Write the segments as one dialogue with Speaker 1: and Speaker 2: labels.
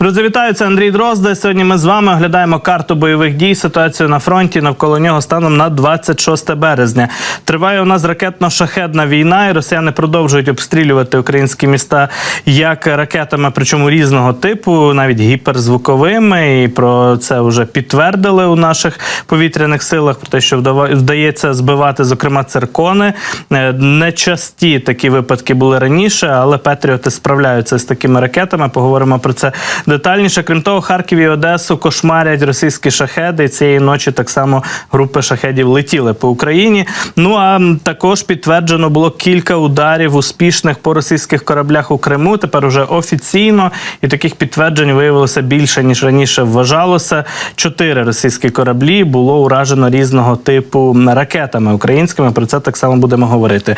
Speaker 1: Друзі, вітаю, Андрій Дрозда. Сьогодні ми з вами оглядаємо карту бойових дій, ситуацію на фронті навколо нього станом на 26 березня. Триває у нас ракетно-шахедна війна, і росіяни продовжують обстрілювати українські міста як ракетами, причому різного типу, навіть гіперзвуковими. І про це вже підтвердили у наших повітряних силах. Про те, що вдається збивати, зокрема, циркони. Е, Нечасті такі випадки були раніше, але Петріоти справляються з такими ракетами. Поговоримо про це детальніше. Крім того, Харків і Одесу кошмарять російські шахеди. Цієї ночі так само групи шахедів летіли по Україні. Ну а також підтверджено було кілька ударів успішних по російських кораблях у Криму. Тепер уже офіційно, і таких підтверджень виявилося більше ніж раніше вважалося. Чотири російські кораблі було уражено різного типу ракетами українськими. Про це так само будемо говорити.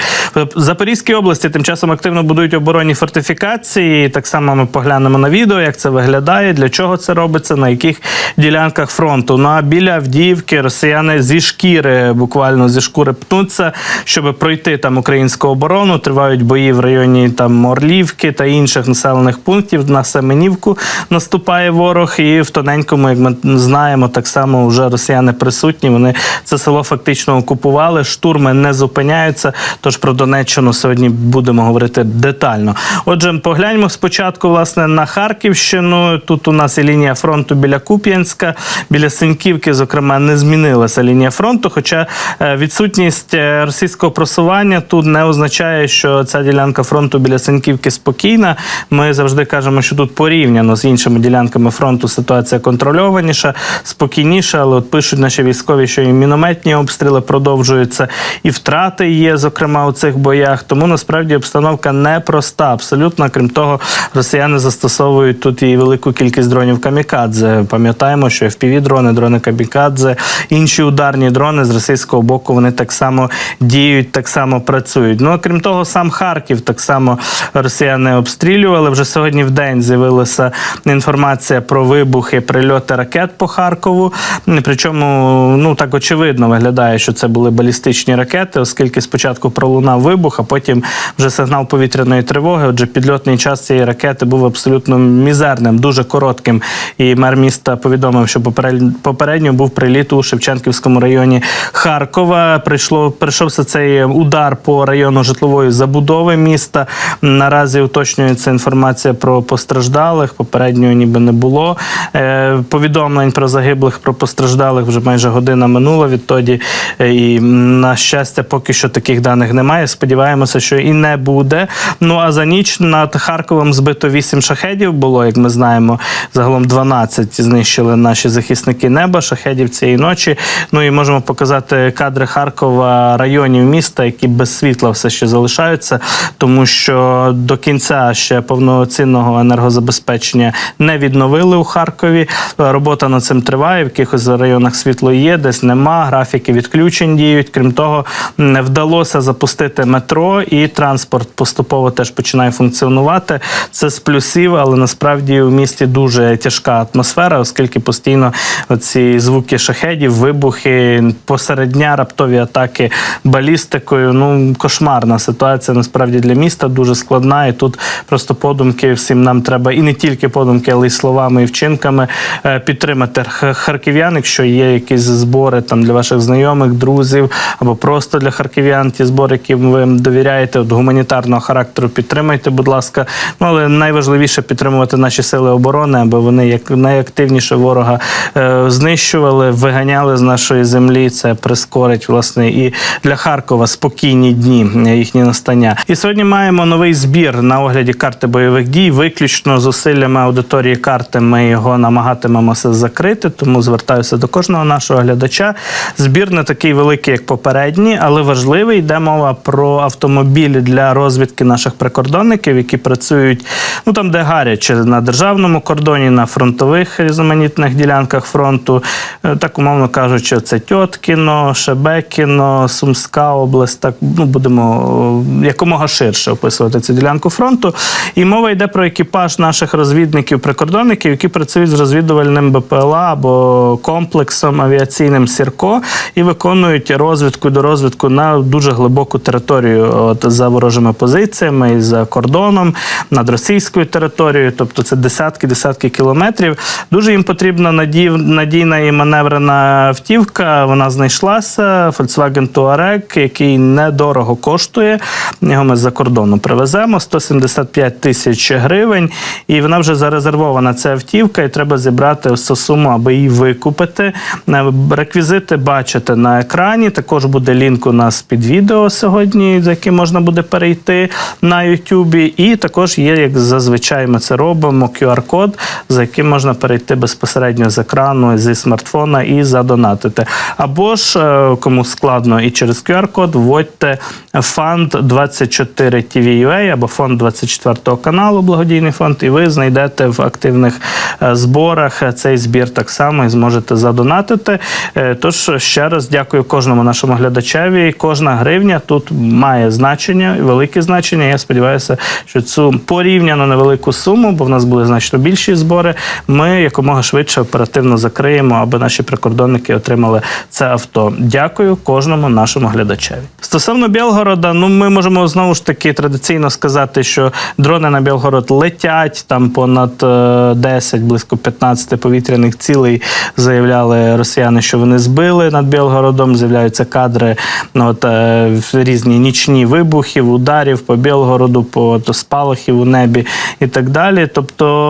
Speaker 1: Запорізькій області тим часом активно будують оборонні фортифікації. Так само ми поглянемо на відео, як це виглядає, для чого це робиться, на яких ділянках фронту. Ну а біля Авдіївки росіяни зі шкіри, буквально зі шкури пнуться, щоб пройти там українську оборону. Тривають бої в районі там Орлівки та інших населених пунктів. На Семенівку наступає ворог, і в тоненькому, як ми знаємо, так само вже росіяни присутні. Вони це село фактично окупували. Штурми не зупиняються. Тож про Донеччину сьогодні будемо говорити детально. Отже, погляньмо спочатку власне на Харківщину. Тут у нас і лінія фронту біля Куп'янська, біля Синьківки, зокрема, не змінилася лінія фронту. Хоча е, відсутність е, російського просування тут не означає, що ця ділянка фронту біля Синьківки спокійна. Ми завжди кажемо, що тут порівняно з іншими ділянками фронту ситуація контрольованіша, спокійніша. Але от пишуть наші військові, що і мінометні обстріли продовжуються, і втрати є, зокрема у цих боях. Тому насправді обстановка непроста. Абсолютно, крім того, росіяни застосовують тут і велику кількість дронів камікадзе. Пам'ятаємо, що fpv дрони, дрони камікадзе, інші ударні дрони з російського боку вони так само діють, так само працюють. Ну а крім того, сам Харків так само росіяни обстрілювали. Вже сьогодні в день з'явилася інформація про вибухи, прильоти ракет по Харкову. Причому ну так очевидно виглядає, що це були балістичні ракети, оскільки спочатку пролунав вибух, а потім вже сигнал повітряної тривоги. Отже, підльотний час цієї ракети був абсолютно мізерним, дуже коротким. І мер міста повідомив, що попередньо був приліт у Шевченківському районі Харкова. Прийшло прийшовся цей удар по району житлової забудови міста. Наразі уточнюється інформація про постраждалих. Попередньо ніби не було е, повідомлень про загиблих, про постраждалих вже майже година минула відтоді. Е, І на щастя, поки що таких даних немає. Сподіваємося, що і не буде. Ну а за ніч над Харковом збито 8 шахедів було, як ми знаємо. Загалом 12 знищили наші захисники неба шахедів цієї ночі. Ну і можемо показати кадри Харкова, районів міста, які без світла все ще залишаються, тому що до кінця ще повноцінного енергозабезпечення не відновили у Харкові. Робота над цим триває. В якихось районах світло є, десь нема. Графіки відключень діють. Крім того, не вдалося запустити метро, і транспорт поступово теж починає функціонувати. Це з плюсів, але насправді у місті дуже тяжка атмосфера, оскільки постійно ці звуки шахедів, вибухи, посеред дня раптові атаки балістикою. Ну кошмарна ситуація насправді для міста дуже складна. І тут просто подумки всім нам треба і не тільки подумки, але й словами і вчинками е, підтримати харків'ян, якщо є якісь збори там для ваших знайомих, друзів або просто для харків'ян, ті збори, яким ви довіряєте, от гуманітарного характеру, підтримайте, будь ласка. Ну але найважливіше підтримувати наші сили оборони, аби вони як найактивніше ворога е, знищували, виганяли з нашої землі. Це прискорить власне і для Харкова спокійні дні е, їхні настання. І сьогодні маємо новий збір на огляді карти бойових дій. Виключно зусиллями аудиторії карти. Ми його намагатимемося закрити. Тому звертаюся до кожного нашого глядача. Збір не такий великий, як попередній, але важливий. Йде мова про автомобілі для розвідки наших прикордонників, які працюють ну там, де гаряче на державному кордоні, на фронтових різноманітних ділянках фронту. Е, Так умовно кажучи, це Тьоткіно, Шебекіно, Сумська область. Так ну будемо е, якомога ширше описувати цю ділянку фронту. І мова йде про екіпаж наших розвідників-прикордонників, які працюють з розвідувальним БПЛА або комплексом авіаційним Сірко і виконують розвідку до розвідку на дуже глибоку територію от, за ворожими позиціями і за кордоном над російською територією. Тобто це десятки десятки кілометрів. Дуже їм потрібна надій, надійна і маневрена автівка. Вона знайшлася. Volkswagen Touareg, який недорого коштує. Його ми з-за кордону привеземо 175 тисяч гривень, і вона вже зарезервована. Ця автівка, і треба зібрати ось цю суму, аби її викупити. Е, Реквізити бачите на екрані. Також буде лінк у нас під відео сьогодні, за яким можна буде перейти на Ютубі. І також є, як зазвичай ми це робимо, QR-код, за яким можна перейти безпосередньо з екрану зі смартфона і задонатити. Або ж е, кому складно і через QR-код вводьте фонд 24 TV.ua або фонд 24 каналу, благодійний фонд, і ви знайдете в активних е, зборах цей збір так само і зможете задонатити. Е, Тож ще раз дякую кожному нашому глядачеві. Кожна гривня тут має значення, велике значення. Я сподіваюся, що цю порівняно невелику суму, бо в нас були значно більші збори. Ми якомога швидше оперативно закриємо, аби наші прикордонники отримали це авто. Дякую кожному нашому глядачеві. Стосовно Білгорода, ну ми можемо знову ж таки традиційно сказати, що дрони на Білгород летять там понад е, 10, близько 15 повітряних цілей. Заявляли росіяни, що вони збили над Білгородом. З'являються кадри ну, от, е, різні нічні вибухів, ударів по Білгороду, по то, спалахів у небі і так далі. Тобто,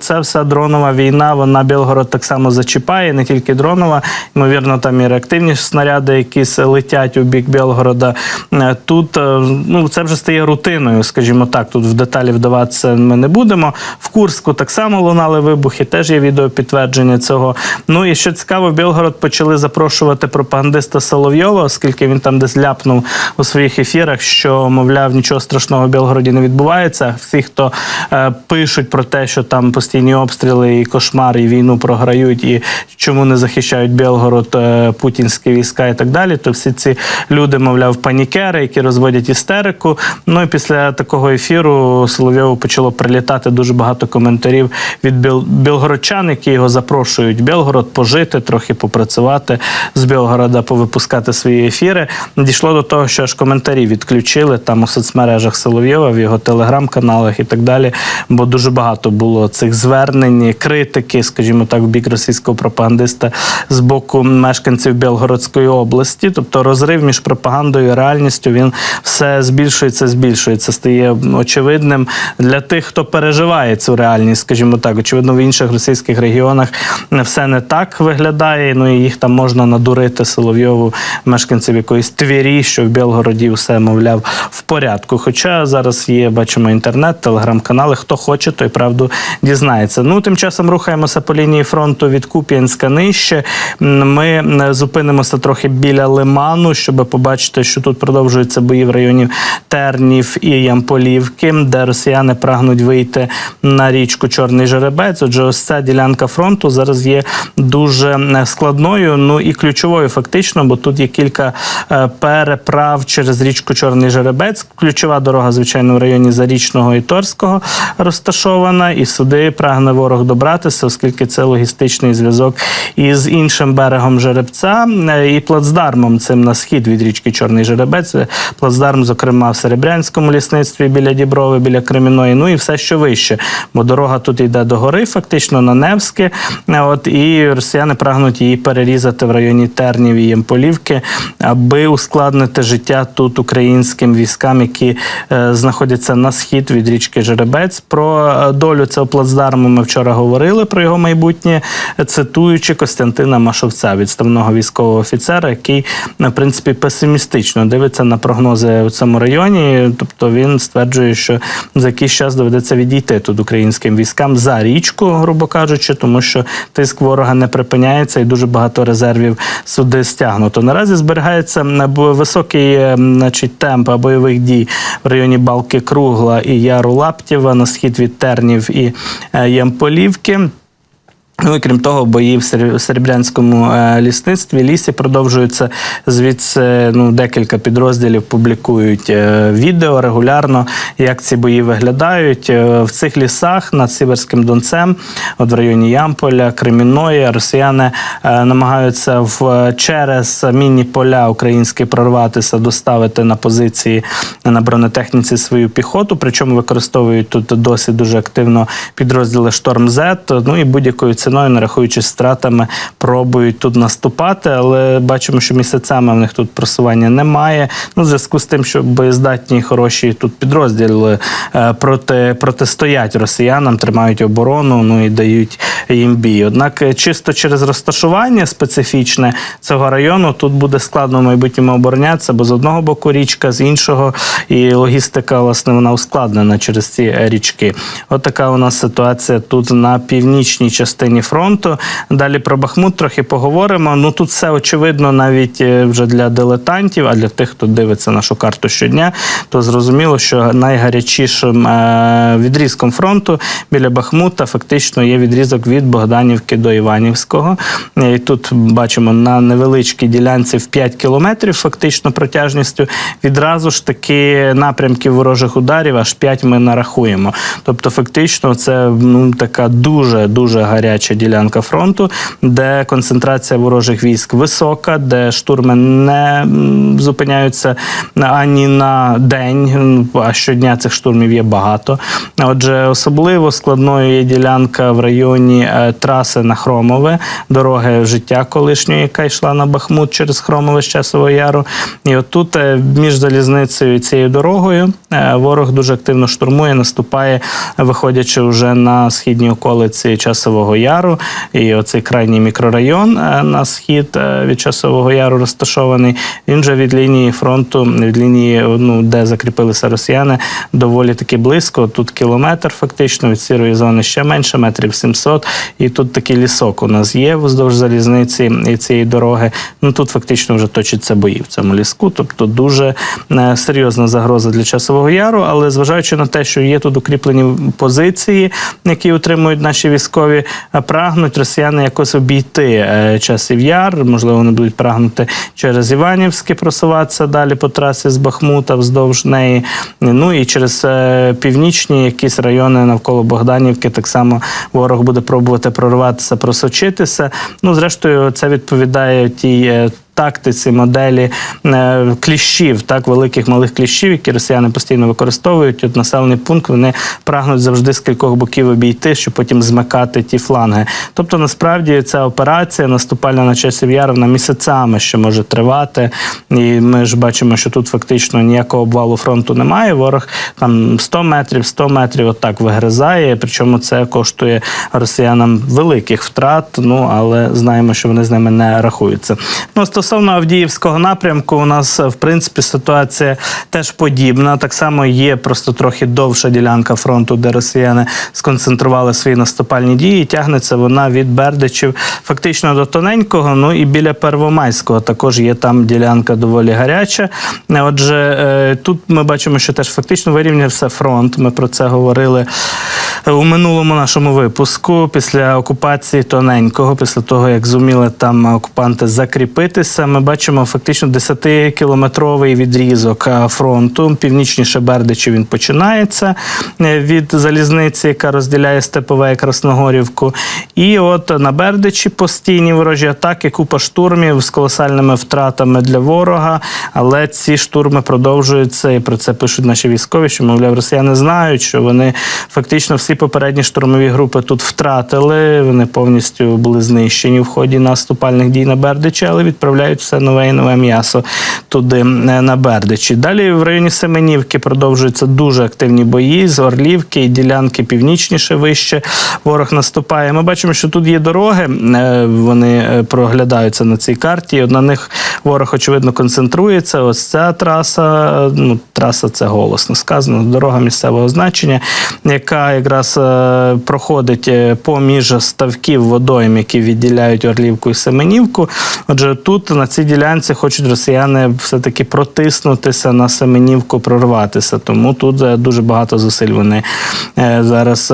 Speaker 1: ця вся дронова війна, вона Білгород так само зачіпає, не тільки дронова, ймовірно, там і реактивні снаряди, якісь летять у бік Білгорода. Е, Тут е, ну, це вже стає рутиною, скажімо так. Тут в деталі вдаватися ми не будемо. В Курську так само лунали вибухи, теж є відеопідтвердження цього. Ну і що цікаво, в Білгород почали запрошувати пропагандиста Соловйова, оскільки він там десь ляпнув у своїх ефірах, що мовляв нічого страшного в Білгороді не відбувається. Всі, хто е, пишуть про те, що там постійні обстріли і кошмар, і війну програють, і чому не захищають Білгород е, путінські війська і так далі, то всі ці люди, мовляв, панікери, які розводять істерику. Ну і після такого ефіру Соловйову почало прилітати дуже багато коментарів від біл- білгородчан, які його запрошують в Білгород пожити, трохи попрацювати з Білгорода, повипускати свої ефіри. Дійшло до того, що аж коментарі відключили там у соцмережах Соловйова, в його телеграм-каналах і так далі. Бо дуже багато було цих звернень, критики, скажімо так, в бік російського пропагандиста з боку мешканців Білгородської області. Тобто розрив між пропагандою і реальністю він все збільшується, збільшується, стає очевидним для тих, хто переживає цю реальність, скажімо так. Очевидно, в інших російських регіонах все не так виглядає. Ну і їх там можна надурити Соловйову, мешканців якоїсь твірі, що в Білгороді все, мовляв, в порядку. Хоча зараз є, бачимо, інтернет, телеграм-канали. Хто хоче, той правду дізнається. Ну, тим часом рухаємося по лінії фронту від Куп'янська нижче. Ми зупинимося трохи біля Лиману, щоб побачити, що тут продовжуються бої в районі Тернів і Ямполівки, де росіяни прагнуть вийти на річку Чорний Жеребець. Отже, ось ця ділянка фронту зараз є дуже складною, ну і ключовою фактично, бо тут є кілька е, переправ через річку Чорний Жеребець. Ключова дорога, звичайно, в районі Зарічного і Торського розташована, і сюди прагне ворог добратися, оскільки це логістичний зв'язок із іншим берегом жеребця е, і плацдармом цим на схід від річки Чорний Жеребець. Плацдарм, зокрема, в Серебрянському лісництві біля Діброви, біля Креміної, ну і все, що вище. Бо дорога тут йде до гори, фактично на Невське. Е, От і росіяни прагнуть її перерізати в районі Тернів і Ємполівки, аби ускладнити життя тут українським військам, які е, знаходяться на схід від річки Жеребець. Про е, долю цього плацдарму ми вчора говорили про його майбутнє, цитуючи Костянтина Машовця, відставного військового офіцера, який в принципі песимістично дивиться на прогнози у цьому районі. Тобто він стверджує, що за якийсь час доведеться відійти тут українським військам за річку, грубо кажучи, тому що тиск ворога не припиняється і дуже багато резервів сюди стягнуто. Наразі зберігається високий е, значить, темп бойових дій в районі Балки Кругла і Яру Лаптєва на схід від Тернів і е, Ямполівки. Ну і крім того, бої в Сер- Серебрянському е, лісництві лісі продовжуються. Звідси ну декілька підрозділів публікують е, відео регулярно, як ці бої виглядають Е, в цих лісах над Сіверським Донцем, от в районі Ямполя, Кремінної. Росіяни намагаються в через мінні поля українські прорватися, доставити на позиції на бронетехніці свою піхоту. Причому використовують тут досить дуже активно підрозділи Шторм З. Ну і будь-якою ціною, не рахуючись стратами, пробують тут наступати. Але бачимо, що місяцями в них тут просування немає. Ну, в зв'язку з тим, що боєздатні хороші тут підрозділи е, проти протистоять росіянам, тримають оборону, ну і дають їм бій. Однак, е, чисто через розташування специфічне цього району тут буде складно в майбутньому оборонятися, бо з одного боку річка, з іншого, і логістика, власне, вона ускладнена через ці річки. От така у нас ситуація тут на північній частині фронту. Далі про Бахмут трохи поговоримо. Ну тут все очевидно, навіть е, вже для дилетантів, а для тих, хто дивиться нашу карту щодня, то зрозуміло, що найгарячішим е, відрізком фронту біля Бахмута фактично є відрізок від Богданівки до Іванівського. Е, І тут бачимо на невеличкій ділянці в 5 кілометрів, фактично протяжністю. Відразу ж таки напрямків ворожих ударів аж 5 ми нарахуємо. Тобто, фактично, це ну така дуже дуже гаряча ділянка фронту, де концентрація ворожих військ висока, де штурми не зупиняються ані на день, а щодня цих штурмів є багато. Отже, особливо складною є ділянка в районі е, траси на Хромове, дороги життя колишньої, яка йшла на Бахмут через Хромове з Часового Яру. І отут е, між залізницею і цією дорогою е, ворог дуже активно штурмує, наступає, виходячи вже на східні околиці Часового Яру. І оцей крайній мікрорайон е, на схід е, від Часового Яру розташований. Він вже від лінії фронту, від лінії, ну, де закріпилися росіяни, доволі таки близько. Тут кілометр фактично від сірої зони ще менше, метрів 700. І тут такий лісок у нас є вздовж залізниці і цієї дороги. Ну тут фактично вже точаться бої в цьому ліску. Тобто дуже е, серйозна загроза для часового яру. Але зважаючи на те, що є тут укріплені позиції, які утримують наші військові, е, прагнуть росіяни якось обійти е, часів яр. Можливо, вони будуть прагнути через Іванівське просуватися далі по трасі з Бахмута вздовж неї. Ну і через е, північні якісь райони навколо Богданівки. Так само ворог буде пробувати прорватися, просочитися. Ну, зрештою, це відповідає тій. Тактиці моделі е, кліщів, так великих малих кліщів, які росіяни постійно використовують. От населений пункт вони прагнуть завжди з кількох боків обійти, щоб потім змикати ті фланги. Тобто, насправді ця операція наступальна на часів яр, вона місяцями ще може тривати. І ми ж бачимо, що тут фактично ніякого обвалу фронту немає. Ворог там 100 метрів, 100 метрів, отак вигризає. Причому це коштує росіянам великих втрат. Ну але знаємо, що вони з ними не рахуються. Ну стосовно Авдіївського напрямку, у нас в принципі ситуація теж подібна. Так само є просто трохи довша ділянка фронту, де росіяни сконцентрували свої наступальні дії. Тягнеться вона від Бердичів фактично до тоненького. Ну і біля Первомайського також є там ділянка доволі гаряча. Отже, е, тут ми бачимо, що теж фактично вирівнявся фронт. Ми про це говорили у минулому нашому випуску. Після окупації тоненького, після того як зуміли там окупанти закріпитися, ми бачимо фактично 10-кілометровий відрізок е, фронту. Північніше Бердичів він починається е, від залізниці, яка розділяє Степове і Красногорівку. І от на Бердичі постійні ворожі атаки, купа штурмів з колосальними втратами для ворога. Але ці штурми продовжуються, і про це пишуть наші військові, що мовляв, росіяни знають, що вони фактично всі попередні штурмові групи тут втратили. Вони повністю були знищені в ході наступальних дій на Бердичі, але відправляють все нове і нове м'ясо туди е, на Бердичі. Далі в районі Семенівки продовжуються дуже активні бої з Орлівки і ділянки північніше вище. Ворог наступає. Ми бачимо, що тут є дороги. е, Вони е, проглядаються на цій карті. На них ворог очевидно концентрується. Ось ця траса. Ну, траса це голосно сказано. Дорога місцевого значення, яка якраз якраз е, проходить е, поміж ставків водойм, які відділяють Орлівку і Семенівку. Отже, тут на цій ділянці хочуть росіяни все-таки протиснутися на Семенівку, прорватися. Тому тут е, дуже багато зусиль вони зараз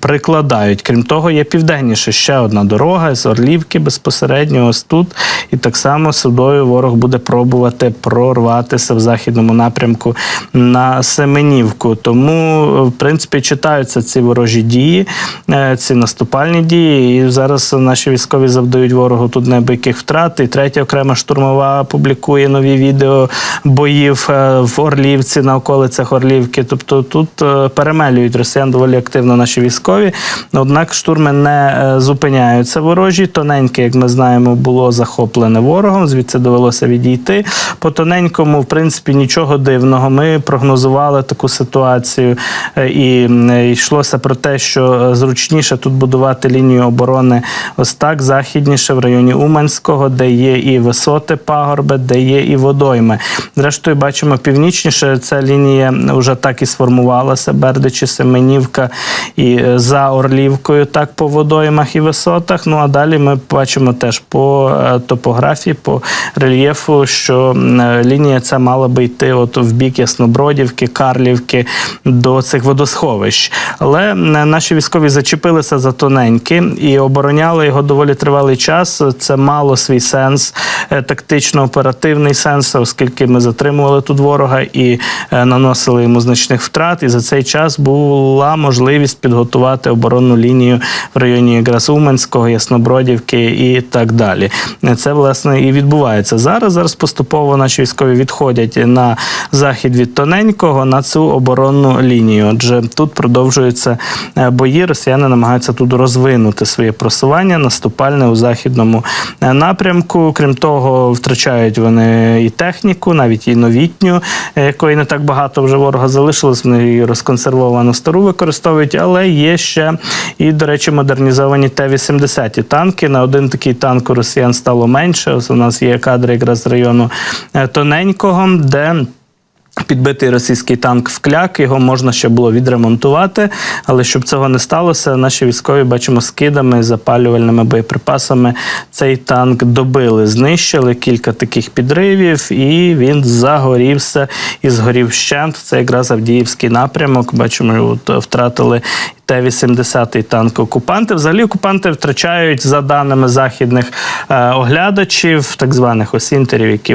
Speaker 1: прикладають. Крім того, є південніше ще одна дорога з Орлівки безпосередньо ось тут. І так само судою ворог буде пробувати прорватися в західному напрямку на Семенівку. Тому, в принципі, читаються ці ворожі дії, е, ці наступальні дії. І зараз наші військові завдають ворогу тут неабияких втрат. І третя окрема штурмова публікує нові відео боїв е, в Орлівці на околицях Орлівки. Тобто тут е, перемелюють росіян доволі активно наші військові. Однак штурми не зупиняються ворожі. Тоненьке, як ми знаємо, було захоплене ворогом. Звідси довелося відійти. По тоненькому, в принципі, нічого дивного. Ми прогнозували таку ситуацію, е, і йшлося про те, що е, зручніше тут будувати лінію оборони ось так, західніше в районі Уманського, де є і висоти пагорби, де є і водойми. Зрештою, бачимо північніше. Ця лінія вже так і сформувалася. Бердичі, Семенівка і е, за Орлівкою, так по водоймах і висотах. Ну а далі ми бачимо теж по е, топографії, по рельєфу, що е, лінія ця мала би йти от в бік Яснобродівки, Карлівки до цих водосховищ. Але наші військові зачепилися за тоненькі і обороняли його доволі тривалий час. Це мало свій сенс, е, тактично-оперативний сенс, оскільки ми затримували тут ворога і е, наносили йому значних втрат. І за цей час була можливість підготувати оборонну лінію в районі якраз Уманського, Яснобродівки і так далі. Е, Це власне і відбувається зараз. Зараз поступово наші військові відходять на захід від тоненького на цю оборонну лінію. Отже, тут продовжуються е, бої. Росіяни намагаються тут розвинути своє просування наступальне у західному е, напрямку. Крім того, втрачають вони і техніку, навіть і новітню, е, якої не так багато вже ворога залишилось. Вони її розконсервовану стару використовують, але є ще і, до речі, модернізовані Т-80 танки. На один такий танк у росіян стало менше. Ось у нас є кадри якраз з району е, тоненького, де. Підбитий російський танк в кляк, його можна ще було відремонтувати, але щоб цього не сталося, наші військові бачимо скидами, запалювальними боєприпасами. Цей танк добили, знищили кілька таких підривів, і він загорівся і згорів щент. Це якраз Авдіївський напрямок. Бачимо, от втратили Т-80 танк окупанти. Взагалі окупанти втрачають за даними західних е, оглядачів, так званих осінтерів, які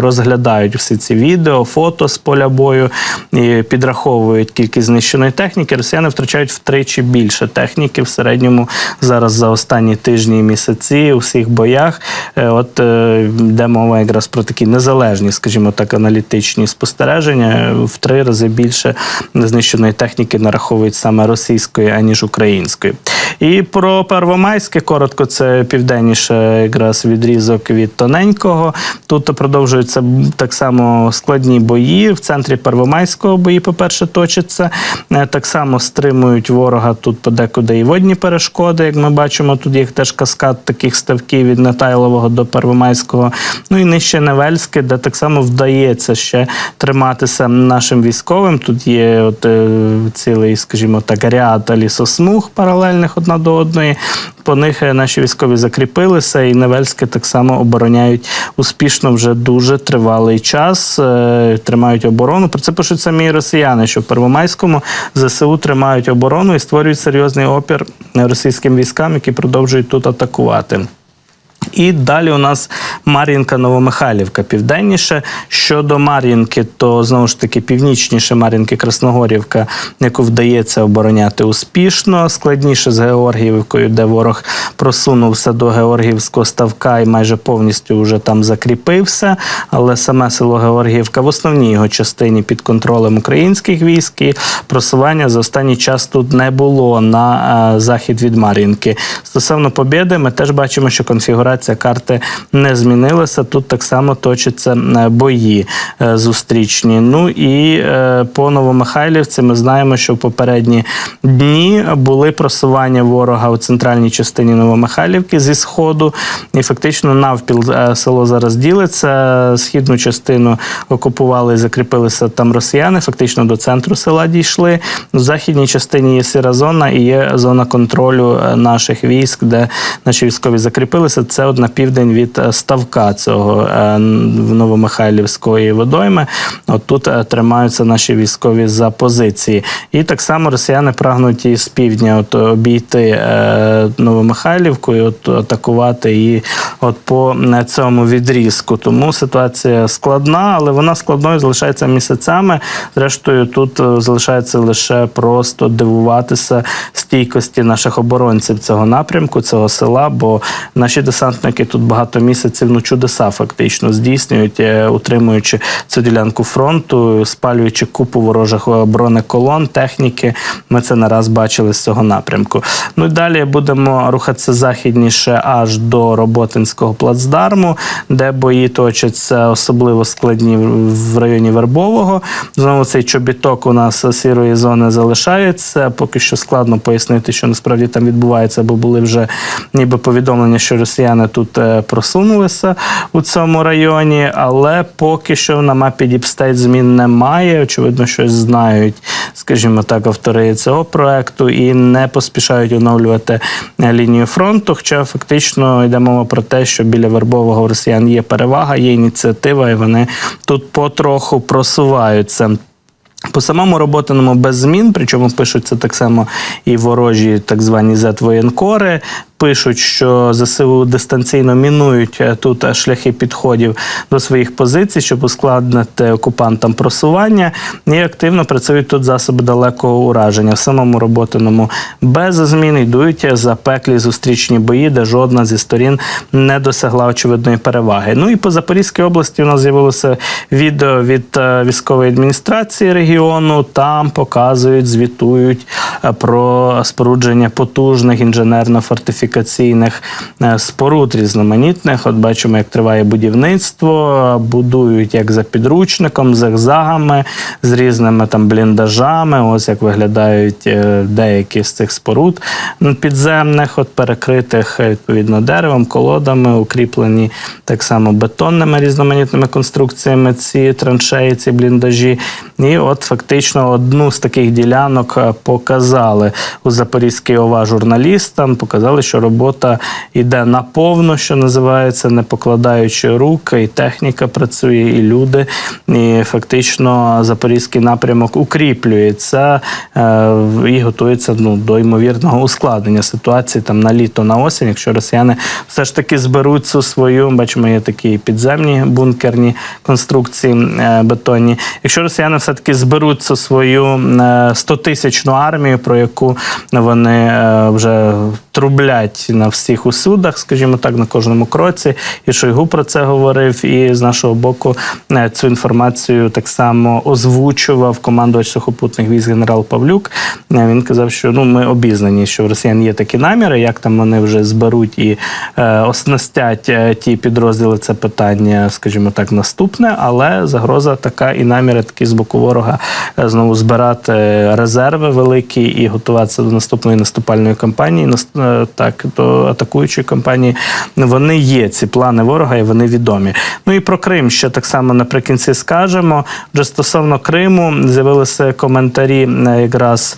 Speaker 1: розглядають всі ці відео, фото з поля бою і підраховують кількість знищеної техніки. Росіяни втрачають втричі більше техніки в середньому зараз за останні тижні і місяці у всіх боях. Е, От е, мова якраз про такі незалежні, скажімо так, аналітичні спостереження. В три рази більше знищеної техніки нараховують саме російської, аніж української. І про Первомайське коротко, це південніше якраз відрізок від тоненького. Тут продовжуються так само складні бої. В центрі Первомайського бої, по-перше, точаться. Е, Так само стримують ворога тут подекуди і водні перешкоди. Як ми бачимо, тут є теж каскад таких ставків від Нетайлового до Первомайського. Ну і нижче Невельське, де так само вдається ще триматися нашим військовим. Тут є от, е, цілий, скажімо так, ряд лісосмуг паралельних одна до одної. По них е, наші військові закріпилися, і Невельське так само обороняють успішно вже дуже тривалий час. е, Тримають оборону. Про це пишуть самі росіяни, що в Первомайському ЗСУ тримають оборону і створюють серйозний опір російським військам, які продовжують тут атакувати. І далі у нас Мар'їнка Новомихайлівка південніше. Щодо Мар'їнки, то знову ж таки північніше Мар'їнки Красногорівка, яку вдається обороняти успішно. Складніше з Георгіївкою, де ворог просунувся до Георгіївського ставка і майже повністю вже там закріпився. Але саме село Георгіївка в основній його частині під контролем українських військ. І просування за останній час тут не було на е, захід від Мар'їнки. Стосовно Побєди, ми теж бачимо, що конфігурація конфігурація карти не змінилася. Тут так само точаться е, бої е, зустрічні. Ну і е, по Новомихайлівці ми знаємо, що в попередні дні були просування ворога у центральній частині Новомихайлівки зі сходу, і фактично навпіл село зараз ділиться. Східну частину окупували закріпилися там росіяни. Фактично до центру села дійшли. В західній частині є сіра зона і є зона контролю наших військ, де наші військові закріпилися. Це от на південь від е, ставка цього е, Новомихайлівської водойми. От тут е, тримаються наші військові за позиції. І так само росіяни прагнуть і з півдня от обійти Новомихайлівку і от атакувати її от по цьому відрізку. Тому ситуація складна, але вона складною залишається місяцями. Зрештою, тут залишається лише просто дивуватися стійкості наших оборонців цього напрямку, цього села. Бо наші десантники тут багато місяців ну чудеса фактично здійснюють, е, утримуючи цю ділянку фронту, спалюючи купу ворожих бронеколон, техніки. Ми це не раз бачили з цього напрямку. Ну і далі будемо рухатися західніше аж до Роботинського плацдарму, де бої точаться особливо складні в районі Вербового. Знову цей чобіток у нас сірої зони залишається. Поки що складно пояснити, що насправді там відбувається, бо були вже ніби повідомлення, що росіяни тут е, просунулися у цьому районі, але поки що на мапі Діпстейт змін немає. Очевидно, щось знають, скажімо так, автори цього проекту і не поспішають оновлювати е, лінію фронту. Хоча фактично йде мова про те, що біля Вербового росіян є перевага, є ініціатива, і вони тут потроху просуваються. По самому роботиному без змін, причому пишуться так само і ворожі так звані Z-воєнкори. Пишуть, що ЗСУ дистанційно мінують е, тут е, шляхи підходів до своїх позицій, щоб ускладнити окупантам просування, і активно працюють тут засоби далекого ураження. В самому роботиному без змін йдуть запеклі зустрічні бої, де жодна зі сторін не досягла очевидної переваги. Ну і по Запорізькій області у нас з'явилося відео від е, військової адміністрації регіону. Там показують, звітують е, про спорудження потужних інженерно-фортифікаційних е, споруд різноманітних. От бачимо, як триває будівництво, будують як за підручником, зигзагами, з різними там бліндажами. Ось як виглядають е, деякі з цих споруд підземних, от перекритих е, відповідно деревом, колодами, укріплені так само бетонними різноманітними конструкціями. Ці траншеї, ці бліндажі. І от фактично одну з таких ділянок показали у Запорізькій ОВА журналістам. Показали, що робота йде наповно, що називається, не покладаючи рук, і техніка працює, і люди. І фактично запорізький напрямок укріплюється е, і готується ну, до ймовірного ускладнення ситуації там на літо, на осінь, якщо росіяни все ж таки зберуть цю свою, бачимо, є такі підземні бункерні конструкції е, бетонні. Якщо росіяни все-таки зберуть цю свою е, 100-тисячну армію, про яку вони е, вже трублять на всіх усюдах, скажімо так, на кожному кроці. І Шойгу про це говорив. І з нашого боку е, цю інформацію так само озвучував командувач сухопутних військ генерал Павлюк. Е, Він казав, що ну ми обізнані, що в росіян є такі наміри, як там вони вже зберуть і е, оснастять е, ті підрозділи. Це питання, скажімо так, наступне, але загроза така і наміри такі з боку ворога знову збирати резерви великі і готуватися до наступної наступальної кампанії, нас- так до атакуючої кампанії. Вони є ці плани ворога, і вони відомі. Ну і про Крим ще так само наприкінці скажемо. Вже стосовно Криму з'явилися коментарі е, якраз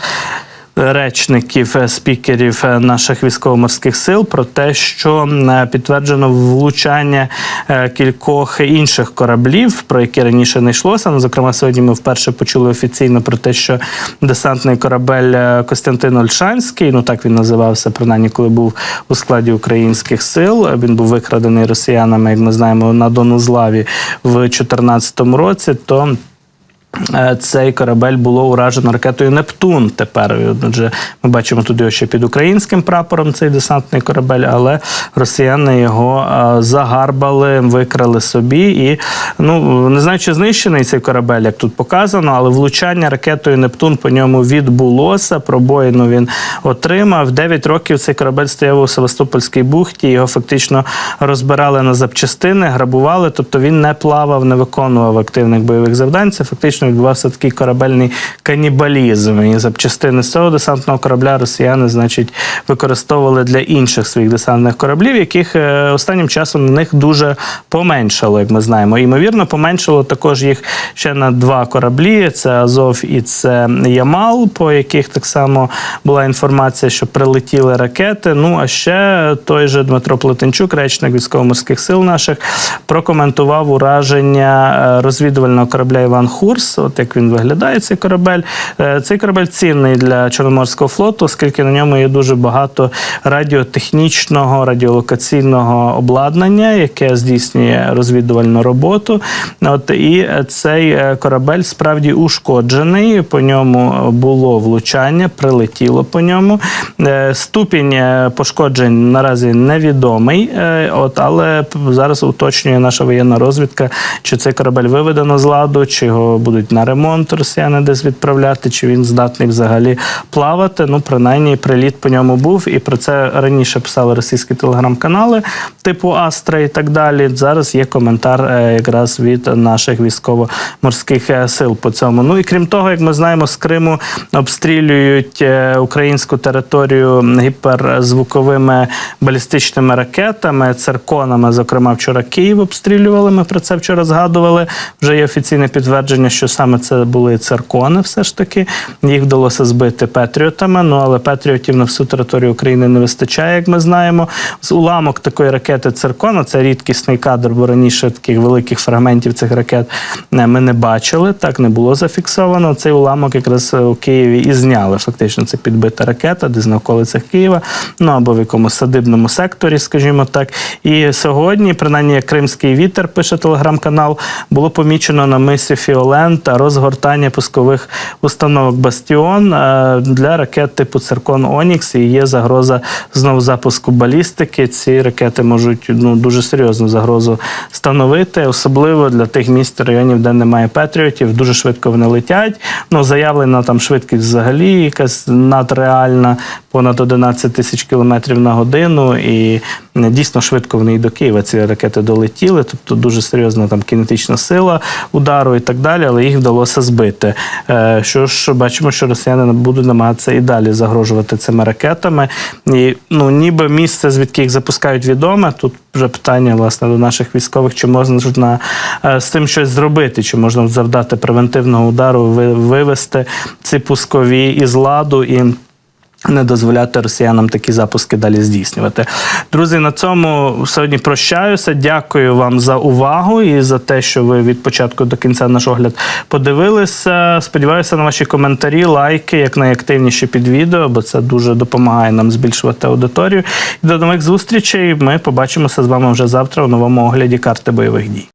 Speaker 1: речників, е, спікерів е, наших військово-морських сил про те, що е, підтверджено влучання кількох інших кораблів, про які раніше не йшлося. Ну, зокрема, сьогодні ми вперше почули офіційно про те, що десантний корабель Костянтин Ольшанський, ну так він називався, принаймні, коли був у складі українських сил. Він був викрадений росіянами, як ми знаємо, на Донузлаві в 2014 році. То Цей корабель було уражено ракетою Нептун. Тепер отже, ми бачимо його ще під українським прапором. Цей десантний корабель, але росіяни його е, загарбали, викрали собі. І ну не знаю, чи знищений цей корабель, як тут показано, але влучання ракетою Нептун по ньому відбулося. Пробоїну він отримав. Дев'ять років цей корабель стояв у Севастопольській бухті. Його фактично розбирали на запчастини, грабували. Тобто він не плавав, не виконував активних бойових завдань. Це фактично відбувався такий корабельний канібалізм. І запчастини з цього десантного корабля росіяни, значить, використовували для інших своїх десантних кораблів, яких е, останнім часом на них дуже поменшало, як ми знаємо. Ймовірно, поменшало також їх ще на два кораблі: це Азов і це Ямал, по яких так само була інформація, що прилетіли ракети. Ну а ще той же Дмитро Плетенчук, речник військово-морських сил наших, прокоментував ураження е, розвідувального корабля Іван Хурс. От як він виглядає, цей корабель. Е, Цей корабель цінний для Чорноморського флоту, оскільки на ньому є дуже багато радіотехнічного, радіолокаційного обладнання, яке здійснює розвідувальну роботу. От і цей е, корабель справді ушкоджений. По ньому було влучання, прилетіло по ньому. Е, Ступінь пошкоджень наразі невідомий. От, але зараз уточнює наша воєнна розвідка, чи цей корабель виведено з ладу, чи його будуть на ремонт росіяни десь відправляти, чи він здатний взагалі плавати. Ну, принаймні, приліт по ньому був, і про це раніше писали російські телеграм-канали, типу Астра і так далі. Зараз є коментар е, якраз від наших військово-морських е, сил по цьому. Ну і крім того, як ми знаємо, з Криму обстрілюють е, українську територію гіперзвуковими балістичними ракетами, цирконами. Зокрема, вчора Київ обстрілювали. Ми про це вчора згадували. Вже є офіційне підтвердження, що саме це були циркони. Все ж таки їх вдалося збити патріотами. Ну але патріотів на всю територію України не вистачає, як ми знаємо. З уламок такої ракети циркона це рідкісний кадр, бо раніше таких великих фрагментів цих ракет е, ми не бачили. Так не було зафіксовано. Цей уламок якраз у Києві і зняли. Фактично, це підбита ракета, десь на околицях Києва, ну або в якомусь садибному секторі, скажімо так. І сьогодні, принаймні, як кримський вітер, пише телеграм-канал, було помічено на мисі Фіолента розгортання пускових установок Бастіон е, для ракет типу Циркон Онікс. І є загроза знову запуску балістики. Ці ракети можуть ну дуже серйозну загрозу становити, особливо для тих міст районів, де немає патріотів. Дуже швидко вони летять. Ну заявлена там швидкість взагалі якась надреальна, понад 11 тисяч кілометрів на годину. І дійсно швидко вони і до Києва ці ракети долетіли. Тобто дуже серйозна там кінетична сила удару і так далі, але їх вдалося збити. Е, Що ж бачимо, що росіяни будуть намагатися і далі загрожувати цими ракетами. І ну ніби місце, звідки їх запускають, відоме. Тут вже питання власне до наших військових, чи можна е, з цим щось зробити, чи можна завдати превентивного удару, ви- вивести ці пускові із ладу і. Не дозволяти росіянам такі запуски далі здійснювати. Друзі, на цьому сьогодні прощаюся. Дякую вам за увагу і за те, що ви від початку до кінця наш огляд подивилися. Сподіваюся на ваші коментарі, лайки, як найактивніші під відео, бо це дуже допомагає нам збільшувати аудиторію. І до нових зустрічей. Ми побачимося з вами вже завтра у новому огляді карти бойових дій.